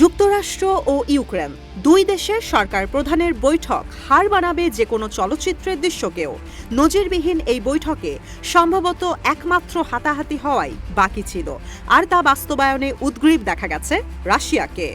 যুক্তরাষ্ট্র ও ইউক্রেন, দুই দেশের সরকার প্রধানের বৈঠক হার বানাবে যে কোনো চলচ্চিত্রের দৃশ্যকেও। নজিরবিহীন এই বৈঠকে সম্ভবত একমাত্র হাতাহাতি হওয়াই বাকি ছিল। আর তা বাস্তবায়নে উদ্গ্রীব দেখা গেছে রাশিয়াকে।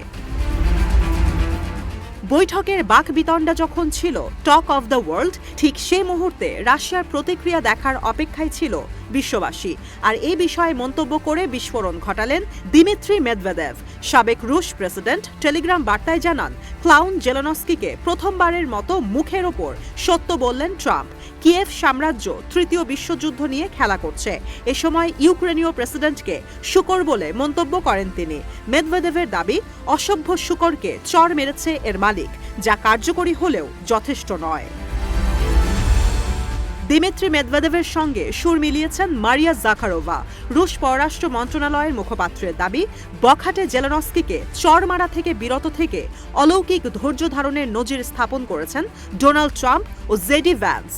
বৈঠকের বাক বিতণ্ডা যখন ছিল, টক অফ দ্য ওয়ার্ল্ড, ঠিক সে মুহূর্তে রাশিয়ার প্রতিক্রিয়া দেখার অপেক্ষায় ছিল বিশ্ববাসী। আর এই বিষয়ে মন্তব্য করে বিস্ফোরণ ঘটালেন দিমিত্রি মেদভেদেভ সাবেক রুশ প্রেসিডেন্ট টেলিগ্রাম বার্তায় জানান, ক্লাউন জেলানস্কিকে প্রথমবারের মতো মুখের ওপর সত্য বললেন ট্রাম্প। কিয়েভ সাম্রাজ্য তৃতীয় বিশ্বযুদ্ধ নিয়ে খেলা করছে। এ সময় ইউক্রেনীয় প্রেসিডেন্টকে শুকর বলে মন্তব্য করেন তিনি। মেদভেদেভের দাবি, অসভ্য শুকরকে চর মেরেছে এর মালিক, যা কার্যকরী হলেও যথেষ্ট নয়। দিমিত্রি মেদভেদেভের সঙ্গে সুর মিলিয়েছেন মারিয়া জাকারোভা রুশ পররাষ্ট্র মন্ত্রণালয়ের মুখপাত্রের দাবি, বখাটে জেলানস্কিকে চরমারা থেকে বিরত থেকে অলৌকিক ধৈর্য ধারণের নজির স্থাপন করেছেন ডোনাল্ড ট্রাম্প ও জেডি ভ্যান্স।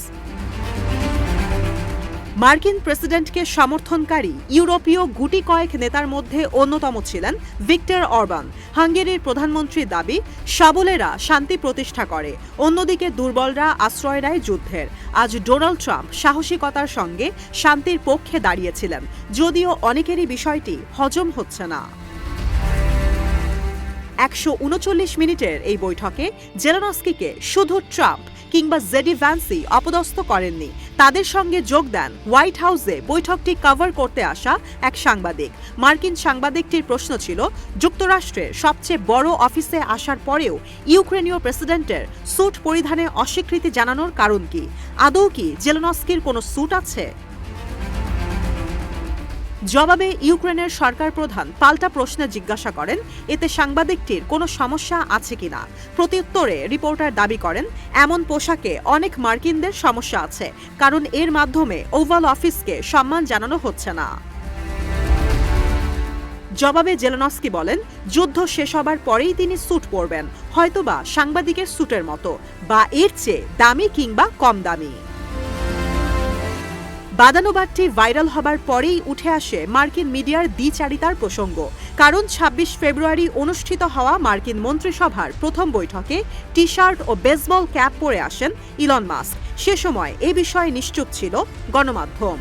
মার্কিন প্রেসিডেন্টকে সমর্থনকারী ইউরোপীয় গুটি কয়েক নেতার মধ্যে অন্যতম ছিলেন ভিক্টর অরবান। হাঙ্গেরির প্রধানমন্ত্রীর দাবি, সাবলেরা শান্তি প্রতিষ্ঠা করে, অন্যদিকে দুর্বলরা আশ্রয় নেয় যুদ্ধের। আজ ডোনাল্ড ট্রাম্প সাহসিকতার সঙ্গে শান্তির পক্ষে দাঁড়িয়েছিলেন, যদিও অনেকেরই বিষয়টি হজম হচ্ছে না। একশো উনচল্লিশ মিনিটের এই বৈঠকে জেলানস্কিকে শুধু ট্রাম্প কিংবা জেডি ভ্যান্সি অপদস্থ করেননি। তাদের সঙ্গে যোগ দেন হোয়াইট হাউসে বৈঠকটি কভার করতে আসা এক সাংবাদিক। মার্কিন সাংবাদিকটির প্রশ্ন ছিল, যুক্তরাষ্ট্রের সবচেয়ে বড় অফিসে আসার পরেও ইউক্রেনীয় প্রেসিডেন্টের স্যুট পরিধানে অস্বীকৃতি জানানোর কারণ কি? আদৌ কি জেলনস্কির কোনো স্যুট আছে? জবাবে ইউক্রেনের সরকার প্রধান পাল্টা প্রশ্নে জিজ্ঞাসা করেন, এতে সাংবাদিকটির কোনো সমস্যা আছে কিনা প্রত্যুত্তরে রিপোর্টার দাবি করেন, এমন পোশাকে অনেক মার্কিনদের সমস্যা আছে, কারণ এর মাধ্যমে ওভাল অফিসকে সম্মান জানানো হচ্ছে না। জবাবে জেলানস্কি বলেন, যুদ্ধ শেষ হবার পরেই তিনি স্যুট পরবেন, হয়তোবা সাংবাদিকের স্যুটের মতো, বা এর চেয়ে দামি কিংবা কম দামি। বাদানুবাদটি ভাইরাল হবার পরেই উঠে আসে মার্কিন মিডিয়ার দ্বিচারিতার প্রসঙ্গ। কারণ ২৬ ফেব্রুয়ারি অনুষ্ঠিত হওয়া মার্কিন মন্ত্রিসভার প্রথম বৈঠকে টি শার্ট ও বেসবল ক্যাপ পরে আসেন ইলন মাস্ক। সে সময় এ বিষয়ে নিশ্চুপ ছিল গণমাধ্যম।